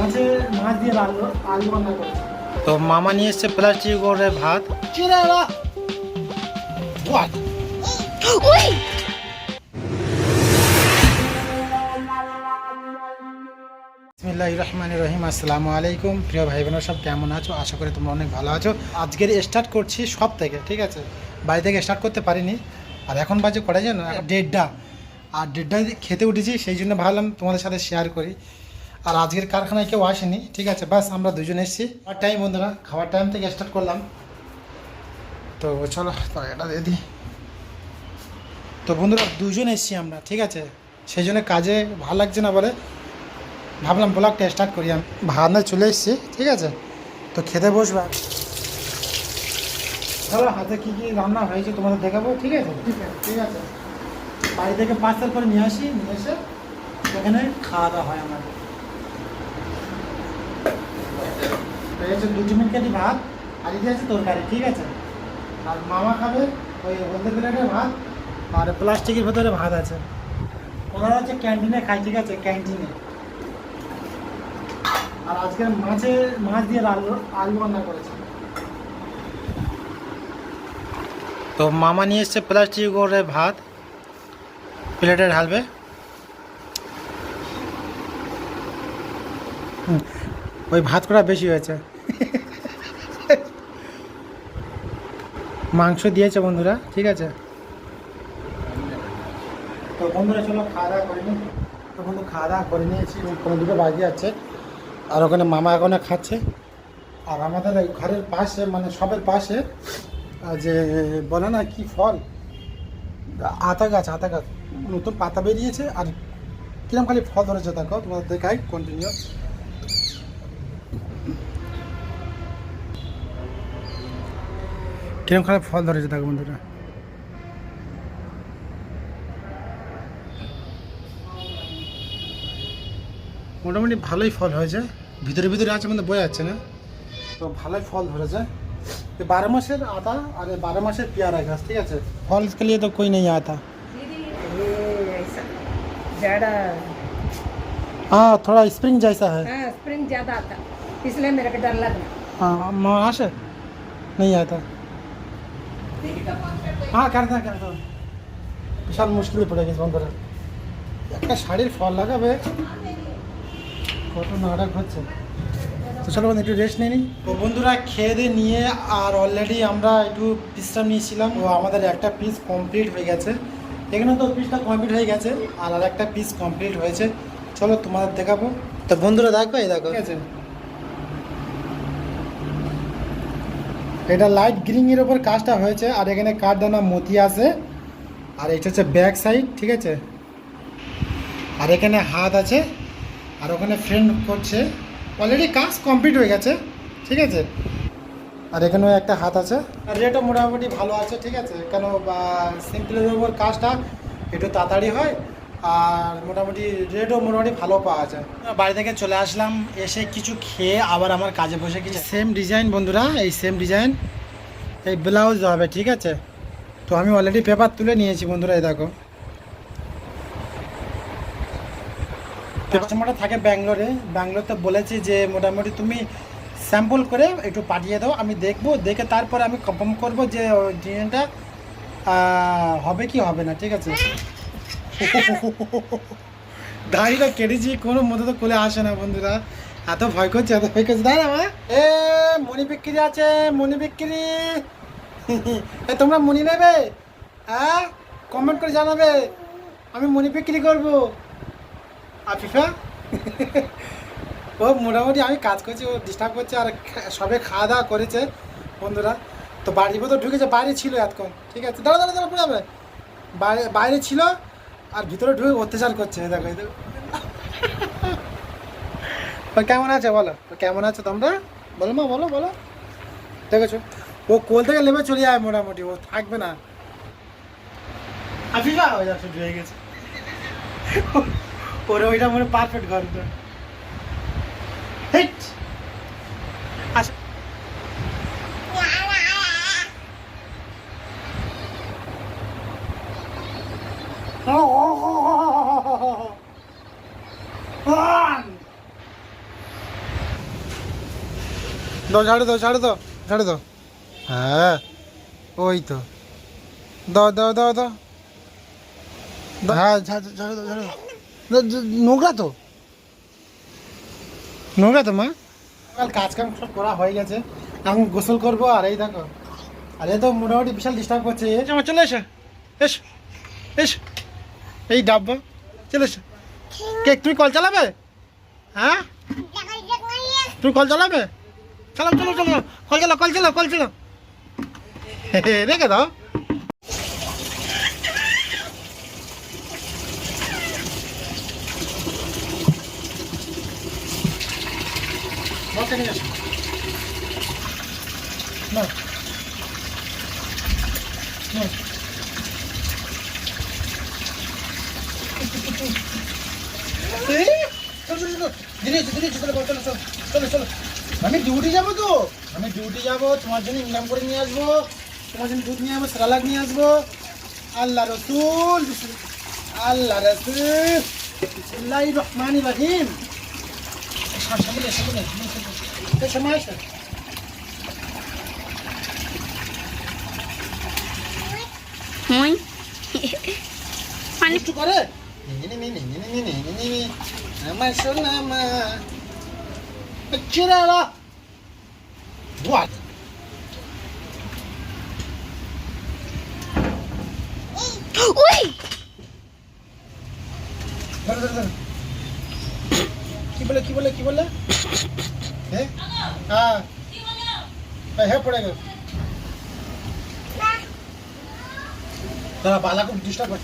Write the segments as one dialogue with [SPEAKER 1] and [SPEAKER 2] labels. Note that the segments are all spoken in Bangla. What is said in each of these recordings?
[SPEAKER 1] মাছে মাছ দিয়ে আলু আলু রান্না করেছি
[SPEAKER 2] তো মামা নিয়ে এসছে প্লাস্টিক করে ভাত। বিসমিল্লাহ রহমান রহিম আসসালামু আলাইকুম। প্রিয় ভাই বোনেরা সব কেমন আছো? আশা করি তোমরা অনেক ভালো আছো। আজকের স্টার্ট করছি সব থেকে ঠিক আছে? বাড়ি থেকে স্টার্ট করতে পারিনি। আর এখন বাজে করা যায় না দেড়টা। আর দেড়টায় খেতে উঠেছি সেই জন্য ভাবলাম তোমাদের সাথে শেয়ার করি। আর আজকের কারখানায় কেউ আসেনি ঠিক আছে? বাস আমরা দুজন এসেছি। আর টাইম বন্ধুরা খাওয়ার টাইম থেকে স্টার্ট করলাম। তো চলো এটা দিয়ে দিই। তো বন্ধুরা দুজন এসেছি আমরা ঠিক আছে? সেই জন্য কাজে ভালো লাগছে না বলে ভাবলাম ব্লগটা স্টার্ট করি। আমি ভাবনা চলে এসেছি ঠিক আছে? তো খেতে বসবা। চলো হাতে কী কী রান্না হয়েছে তোমাদের দেখাবো ঠিক আছে? ঠিক আছে। ঠিক আছে? বাড়ি থেকে পাঁচটার করে নিয়ে আসি নিয়ে এসে এখানে খাওয়া দাওয়া হয় আমাদের তো এই হচ্ছে দুটি মিনিট কাটি ভাত, আর যে আছে তরকারি, ঠিক আছে? আর মামা খাবে ওই হলদে প্লেটের ভাত, আর প্লাস্টিকের ভেতরে ভাত আছে। ওনারা হচ্ছে ক্যান্টিনে খায়, ঠিক আছে? ক্যান্টিনে। আর আজকে মাছে মাছ দিয়ে আলু আলু রান্না করেছে। তো মামা নিয়ে এসছে প্লাস্টিক করে ভাত, প্লেটে ঢালবে। ওই ভাত করা বেশি হয়েছে? মাংস দিয়েছে বন্ধুরা, ঠিক আছে? তো বন্ধুরা, চলো খাওয়া দাওয়া করে নিই তো বন্ধু, খাওয়া দাওয়া করে নিয়েছি কোনো আছে। আর ওখানে মামা এখনও খাচ্ছে। আর আমাদের এই ঘরের পাশে মানে সবের পাশে যে বলে না কি ফল? আতা গাছ আতা গাছ। নতুন পাতা বেরিয়েছে, আর কিরম খালি ফল ধরেছে দেখো, তোমাদের দেখাই কন্টিনিউ কিরম খালি ফল ধরেছে দেখো বন্ধুরা মোটামুটি ভালোই ফল হয়েছে ভিতরে ভিতরে আছে মানে বোঝা যাচ্ছে না তো ভালোই ফল ধরেছে ये बारह मासेर आता और ये बारह मासेर प्यारा घास ठीक है फल के लिए तो कोई नहीं आता
[SPEAKER 3] दीदी ये ऐसा ज़्यादा
[SPEAKER 2] हाँ थोड़ा स्प्रिंग जैसा है
[SPEAKER 3] हाँ स्प्रिंग ज़्यादा आता इसलिए मेरे को डर लगना
[SPEAKER 2] हाँ वहाँ से नहीं आता हाँ करता करता বিশাল মুশকিলে পড়ে গেছে বন্ধুরা একটা শাড়ির ফল লাগাবে কত নাটক হচ্ছে তো চলো বন্ধু একটু রেস্ট নিয়ে নিই তো বন্ধুরা খেয়ে দিয়ে নিয়ে আর অলরেডি আমরা একটু পিসটা নিয়েছিলাম তো আমাদের একটা পিস কমপ্লিট হয়ে গেছে এখানে তো পিসটা কমপ্লিট হয়ে গেছে আর আর একটা পিস কমপ্লিট হয়েছে চলো তোমাদের দেখাবো তো বন্ধুরা দেখো এই দেখো ঠিক আছে এটা লাইট গ্রিনের ওপর কাজটা হয়েছে, আর এখানে কাঠদানা মতি আছে, আর এটা হচ্ছে ব্যাক সাইড ঠিক আছে? আর এখানে হাত আছে, আর ওখানে ফ্রেন্ড করছে অলরেডি কাজ কমপ্লিট হয়ে গেছে, ঠিক আছে? আর এখানেও একটা হাত আছে, আর রেটও মোটামুটি ভালো আছে, ঠিক আছে? কেন সিম্পলের ওপর কাজটা একটু তাড়াতাড়ি হয় আর মোটামুটি রেটও মোটামুটি ভালো পাওয়া যায়। বাড়ি থেকে চলে আসলাম, এসে কিছু খেয়ে আবার আমার কাজে বসে গেছি। সেম ডিজাইন বন্ধুরা, এই সেম ডিজাইন এই ব্লাউজ হবে, ঠিক আছে? তো আমি অলরেডি পেপার তুলে নিয়েছি বন্ধুরা, এই দেখো। কাস্টমারটা থাকে ব্যাঙ্গালোরে। ব্যাঙ্গালোরতে বলেছি যে মোটামুটি তুমি স্যাম্পল করে একটু পাঠিয়ে দাও, আমি দেখব, দেখে তারপরে আমি কনফার্ম করব যে ডিজাইনটা হবে কি হবে না, ঠিক আছে? দাড়িটা কেটেছি, কোনো মতো তো কোলে আসে না বন্ধুরা। এত ভয় করছে, এত ভয় করছে। দাঁড়া মা। এ মনি বিক্রি আছে মনি বিক্রি। এ, তোমরা মনি নেবে? হ্যাঁ কমেন্ট করে জানাবে। আমি মনি বিক্রি করব। আফিফা? ও, মোটামুটি আমি কাজ করছি, ও ডিস্টার্ব করছে আর সবে খাওয়া দাওয়া করেছে, বন্ধুরা। তো বাড়ির ভেতর ঢুকেছে, বাইরে ছিল এতক্ষণ, ঠিক আছে? দাঁড়া দাঁড়া দাঁড়া পড়াবে বাইরে বাইরে ছিল আর ভিতরে ঢুকে অত্যাচার করছে দেখো দেখো। কেমন আছে বলো? ও কেমন আছো তোমরা? বলো মা, বলো বলো। দেখেছ? ও কোল থেকে নেমে চলে যায় মোটামুটি, ও থাকবে না। আফিফা, ওই যাচ্ছে ঢুকে গেছে। ওরে ওইটা মনে পারফেক্ট ঘর। তো আচ্ছা দাও ঝাড়ু দাও ঝাড়ু দাও ঝাড়ু দাও। হ্যাঁ ওই তো। দাও দাও দাও দাও। দাও, হ্যাঁ ঝাড়ু ঝাড়ু দাও ঝাড়ু দাও। নোংরা তো। নোংরা তো মা। কাল কাজ কাম সব করা হয়ে গেছে। এখন গোসল করব আর এই দেখো। আর এ তো মোটামুটি বিশাল ডিস্টার্ব করছে। আমার চলে এসো। এস এস। এই ডাব্বা চলে এসো। কে? তুমি কল চালাবে? হ্যাঁ? তুমি কল চালাবে? চালাও চলো চলো কল চালাও কল চালাও কল চালাও রেখে দাও দিনে দিনে চলো চলো চলো চলো আমি ডিউটি যাব তো আমি ডিউটি যাব তোমার জন্য ইনকাম করে নিয়ে আসব তোমার জন্য দুধ নিয়ে আসব সালাদ নিয়ে আসব আল্লাহ রসুল আল্লাহ রসুল আল্লাহ রহমান রাহিম আমার সোনা মা megcsinálja? What? Uy! Tara, tara, tara. की बोला की बोला की बोला है हाँ है पड़ेगा तेरा बाला को डिस्टर्ब कर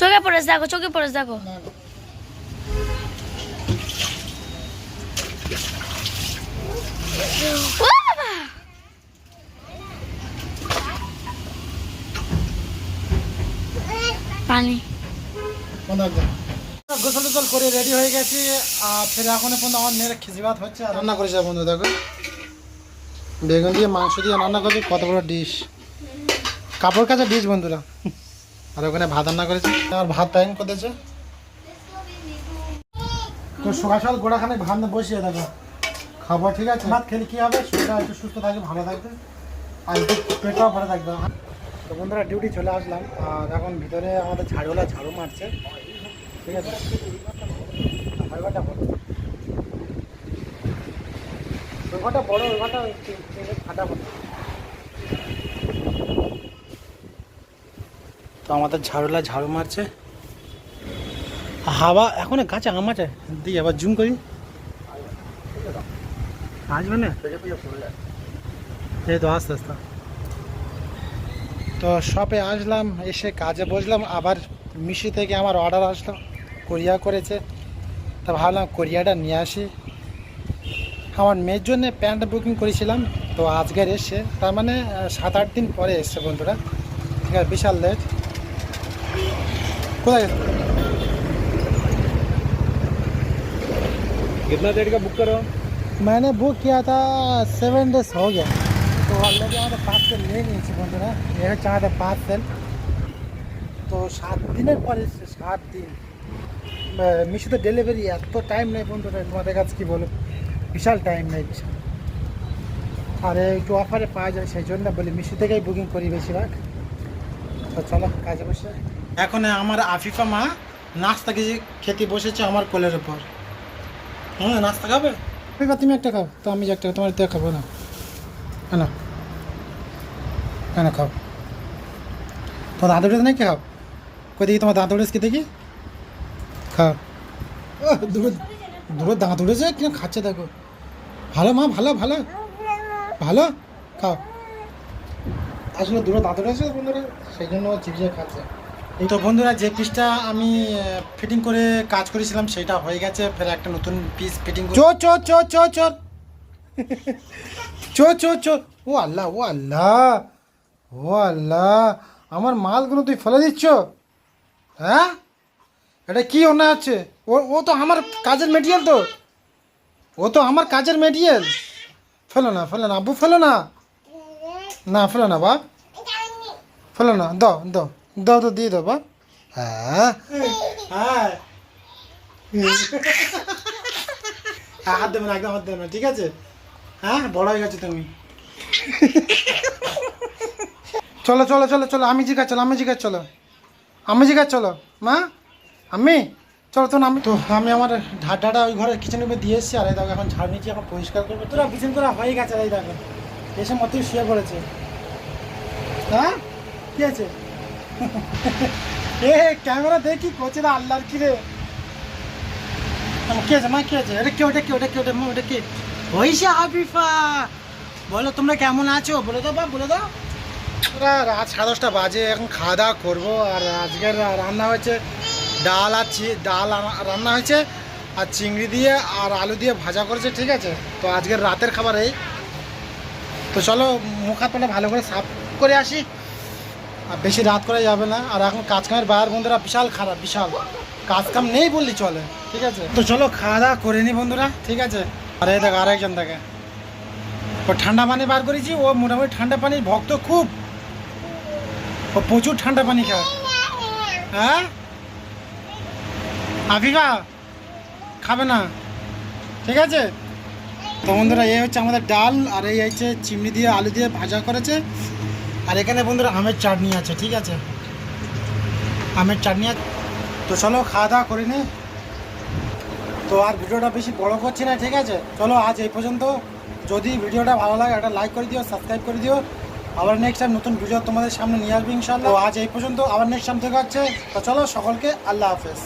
[SPEAKER 4] চোখে পড়েছে, দেখো, চোখে পড়েছে, দেখো। পানি।
[SPEAKER 2] গোসল করে রেডি হয়ে গেছি, আর ফের এখন মেয়ের হচ্ছে। বন্ধু, দেখো। বেগুন দিয়ে মাংস দিয়ে রান্না করছে কত বড় ডিশ কাপড় কাছে ডিশ বন্ধুরা। আর ওখানে ভাত রান্না করেছে। আর ভাত টাইম করেছে তো সকাল গোড়াখানে ভাত বসিয়ে দেখো খাবার ঠিক আছে? ভাত খেলে কি হবে? শরীরটা একটু সুস্থ থাকবে, ভালো থাকবে। আর একটু পেটটাও ভালো থাকবে। তো বন্ধুরা ডিউটি চলে আসলাম। আর এখন ভিতরে আমাদের ঝাড়ুলা ঝাড়ু মারছে। ঠিক আছে? ঘরটা বড়। ঘরটা ফাটা তো আমাদের ঝাড়ুলা ঝাড়ু মারছে। হাওয়া এখন গাছে আম আছে। দিই আবার জুম করি। আসবে না? এই তো আস্তে আস্তে। তো শপে আসলাম, এসে কাজে বসলাম, আবার মিশি থেকে আমার অর্ডার আসলো কোরিয়া করেছে। তা ভাবলাম কোরিয়াটা নিয়ে আসি। আমার মেয়ের জন্য প্যান্ট বুকিং করেছিলাম, তো আজকের এসে, তার মানে সাত আট দিন পরে এসছে বন্ধুরা। ঠিক আছে, বিশাল লেট কোথায় গেছে?
[SPEAKER 1] कितना देर का बुक करो
[SPEAKER 2] मैंने बुक किया था सेवन डेज हो गया তো অলরেডি আমাদের পার্সেল নিয়ে নিয়েছি বন্ধুরা এ হচ্ছে আমাদের পার্সেল তো সাত দিনের পরে এসছে সাত দিন মিশোতে ডেলিভারি এত টাইম নেই বন্ধুরা তোমাদের কাছে কি বলো বিশাল টাইম নেই বিশাল আর একটু অফারে পাওয়া যায় সেই জন্য বলি মিশো থেকেই বুকিং করি বেশিরভাগ তো চলো কাজে বসে এখন আমার আফিফা মা নাস্তা খেয়ে খেতে বসেছে আমার কোলের উপর। হ্যাঁ নাস্তা খাবে? আফিফা, তুমি একটা খাও। তো আমি একটা, তোমার দিয়ে খাব না। না না খাও। তোমার দাঁত উঠেছে নাকি? খাও। কই দেখি, তোমার দাঁত উঠেছে কি দেখি? খাও। দুটো দুটো দাঁত উঠেছে? কিনা খাচ্ছে দেখো। ভালো মা, ভালো ভালো। ভালো? খাও। আসলে দুটো দাঁত উঠেছে বন্ধুরা, সেই জন্য চিপসে খাচ্ছে। তো বন্ধুরা, যে পিসটা আমি ফিটিং করে কাজ করেছিলাম, সেটা হয়ে গেছে। ফের একটা নতুন পিস ফিটিং চোর চোর চোর চোর চোর। চোর চোর চোর। ও আল্লাহ ও আল্লাহ ও আল্লাহ। আমার মালগুলো তুই ফেলে দিচ্ছ? হ্যাঁ? এটা কি অন্যায় হচ্ছে ও ও তো আমার কাজের মেটেরিয়াল তো। ও তো আমার কাজের মেটেরিয়াল ফেলো না ফেলো না। আব্বু, ফেলো না। না, ফেলো না, বাপ। ফেলো না, দাও দাও। দাও তো দিয়ে দাও বাপ হ্যাঁ। হ্যাঁ। হাত দেবে না একদম হাত দেবে না ঠিক আছে? হ্যাঁ বড় হয়ে গেছে তুমি। চলো চলো চলো চলো আমি জিজ্ঞাসা চলো আমি জিজ্ঞাসা চলো। আমি জিজ্ঞাসা চলো মা। আমি চলো তো আমি তো আমি আমার ঢাড্ডাটা ওই ঘরের কিচেন রুমে দিয়ে এসেছি আর এই দেখো এখন ঝাড় নিচ্ছি এখন পরিষ্কার করব। তোরা কিচেন করা হয়ে গেছে এই দেখো। এসে মতোই শুয়ে পড়েছে। হ্যাঁ? কি আছে? এ, ক্যামেরা দেখি করছে না আল্লাহর কি রে কে আছে, মা কে আছে? এটা কে, ওটা কে ওটা কে, ওটা ওটা কে? ওইসে আবিফা বলো, তোমরা কেমন আছো? বলে দাও, বা, বলে দাও। রাত সাড়ে দশটা বাজে, এখন খাওয়া দাওয়া করব। আর আজকের রান্না হয়েছে ডাল আর ডাল রান্না হয়েছে আর চিংড়ি দিয়ে আর আলু দিয়ে ভাজা করেছে, ঠিক আছে? তো আজকের রাতের খাবার এই। তো চলো, মুখ হাত ভালো করে সাফ করে আসি। আর বেশি রাত করে যাবে না। আর এখন কাজ কামের বাইরের বন্ধুরা বিশাল খারাপ, বিশাল। কাজ কাম নেই বললি চলে, ঠিক আছে? তো চলো খাওয়া দাওয়া করে নি বন্ধুরা, ঠিক আছে? আর এই দেখ, আরেকজন দেখে। ও ঠান্ডা পানি বার করেছি, ও মোটামুটি ঠান্ডা পানির ভক্ত খুব। ও প্রচুর ঠান্ডা পানি খায়। হ্যাঁ? আফিফা, খাবে না। ঠিক আছে? তো বন্ধুরা, এই হচ্ছে আমাদের ডাল, আর এই হচ্ছে চিমনি দিয়ে আলু দিয়ে ভাজা করেছে। আর এখানে বন্ধুরা আমের চাটনি আছে, ঠিক আছে? আমের চাটনি আছে। তো চলো খাওয়া দাওয়া করে নি। তো আর ভিডিওটা বেশি বড় করছি না, ঠিক আছে? চলো আজ এই পর্যন্ত। যদি ভিডিওটা ভালো লাগে, একটা লাইক করে দিও সাবস্ক্রাইব করে দিও। আবার নেক্সট টাইম নতুন ভিডিও তোমাদের সামনে নিয়ে আসবে ইনশাল্লাহ আজ এই পর্যন্ত, আবার নেক্সট টাইম থেকে হচ্ছে। তো চলো সকলকে আল্লাহ হাফেজ।